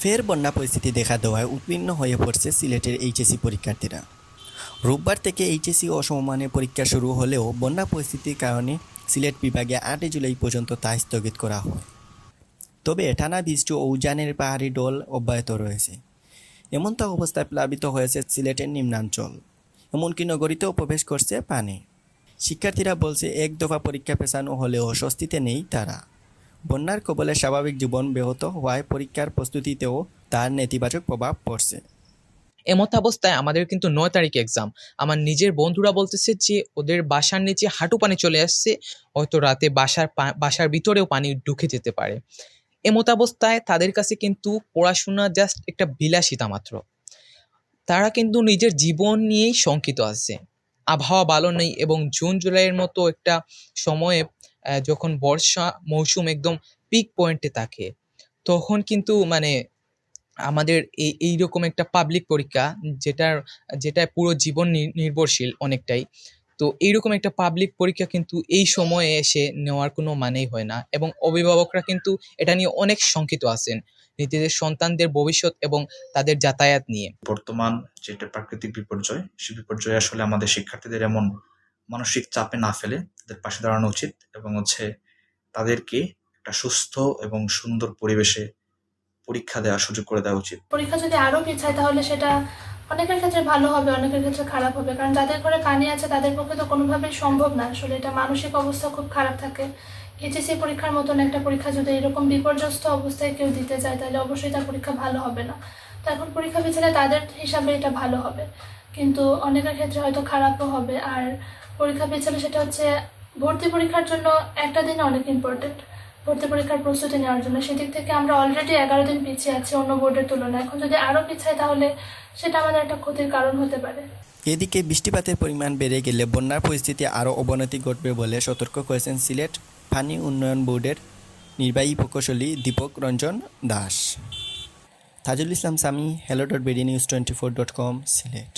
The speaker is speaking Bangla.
ফের বন্যা পরিস্থিতি দেখা দেওয়ায় উৎপীর্ণ হয়ে পড়ছে সিলেটের এইচএসসি পরীক্ষার্থীরা। রোববার থেকে এইচএসসি ও পরীক্ষা শুরু হলেও বন্যা পরিস্থিতির কারণে সিলেট বিভাগে আটই জুলাই পর্যন্ত তা স্থগিত করা হয়। তবে টানা বৃষ্টি ও উজানের পাহাড়ি ডল অব্যাহত রয়েছে। এমনটা অবস্থায় প্লাবিত হয়েছে সিলেটের নিম্নাঞ্চল। এমনকি নগরীতেও প্রবেশ করছে পানি। শিক্ষার্থীরা বলছে, এক দফা পরীক্ষা পেছানো হলেও স্বস্তিতে নেই তারা। বন্যার কবলে স্বাভাবিক জীবন ব্যাহত হওয়ায় পরীক্ষার প্রস্তুতিতেও তার নেতিবাচক প্রভাব পড়ছে এমত অবস্থায় আমাদের কিন্তু নয় তারিখ এক্সাম আমার নিজের বন্ধুরা বলতেছে যে, ওদের বাসার নিচে হাঁটু পানি চলে আসছে, হয়তো রাতে বাসার বাসার ভিতরেও পানি ঢুকে যেতে পারে। এমত অবস্থায় তাদের কাছে কিন্তু পড়াশোনা জাস্ট একটা বিলাসিতা মাত্র। তারা কিন্তু নিজের জীবন নিয়েই শঙ্কিত আছে। আবহাওয়া ভালো নেই এবং জুন, জুলাইয়ের মতো একটা সময়ে যখন বর্ষা মৌসুম একদম পিক পয়েন্টে থাকে, তখন কিন্তু মানে আমাদের এই, এইরকম একটা পাবলিক পরীক্ষা যেটার যেটা পুরো জীবন নির্ভরশীল অনেকটাই। তো এইরকম একটা পাবলিক পরীক্ষা কিন্তু এই সময়ে এসে নেওয়ার কোনো মানেই হয় না এবং অভিভাবকরা কিন্তু এটা নিয়ে অনেক শঙ্কিত আছেন নিজেদের সন্তানদের ভবিষ্যৎ এবং তাদের যাতায়াত নিয়ে। বর্তমান যেটা প্রাকৃতিক বিপর্যয়, সে বিপর্যয় আসলে আমাদের শিক্ষার্থীদের এমন মানসিক চাপে না ফেলে। তাদের পাশে দাঁড়ানো উচিত এবং হচ্ছে তাদেরকে একটা সুস্থ এবং সুন্দর পরিবেশে পরীক্ষা দেওয়ার সুযোগ করে দেওয়া উচিত। পরীক্ষা যদি আরও পিছায় তাহলে সেটা অনেকের ক্ষেত্রে ভালো হবে, অনেকের ক্ষেত্রে খারাপ হবে। কারণ যাদের ঘরে পানি আছে, তাদের পক্ষে তো কোনোভাবেই সম্ভব না। আসলে এটা মানসিক অবস্থা খুব খারাপ থাকে। এইচএসসি পরীক্ষার মতন একটা পরীক্ষা যদি এরকম বিপর্যস্ত অবস্থায় কেউ দিতে চায়, তাহলে অবশ্যই তার পরীক্ষা ভালো হবে না। তো এখন পরীক্ষা পিছালে তাদের হিসাবে এটা ভালো হবে। কিন্তু অনেকের ক্ষেত্রে হয়তো খারাপও হবে। আর পরীক্ষা পিছালে সেটা হচ্ছে ভর্তি পরীক্ষার জন্য একটা দিন অনেক ইম্পর্টেন্ট ভর্তি পরীক্ষার প্রস্তুতি নেওয়ার জন্য। সেদিক থেকে আমরা অলরেডি এগারো দিন পিছিয়ে আছি অন্য বোর্ডের তুলনায়। এখন যদি আরও পিছায় তাহলে সেটা আমাদের একটা ক্ষতির কারণ হতে পারে। এদিকে বৃষ্টিপাতের পরিমাণ বেড়ে গেলে বন্যার পরিস্থিতি আরও অবনতি ঘটবে বলে সতর্ক করেছেন সিলেট পানি উন্নয়ন বোর্ডের নির্বাহী প্রকৌশলী Dipak Ranjan Das. Tajul Islam Sami hello dot BD news twenty four dot com Sylhet.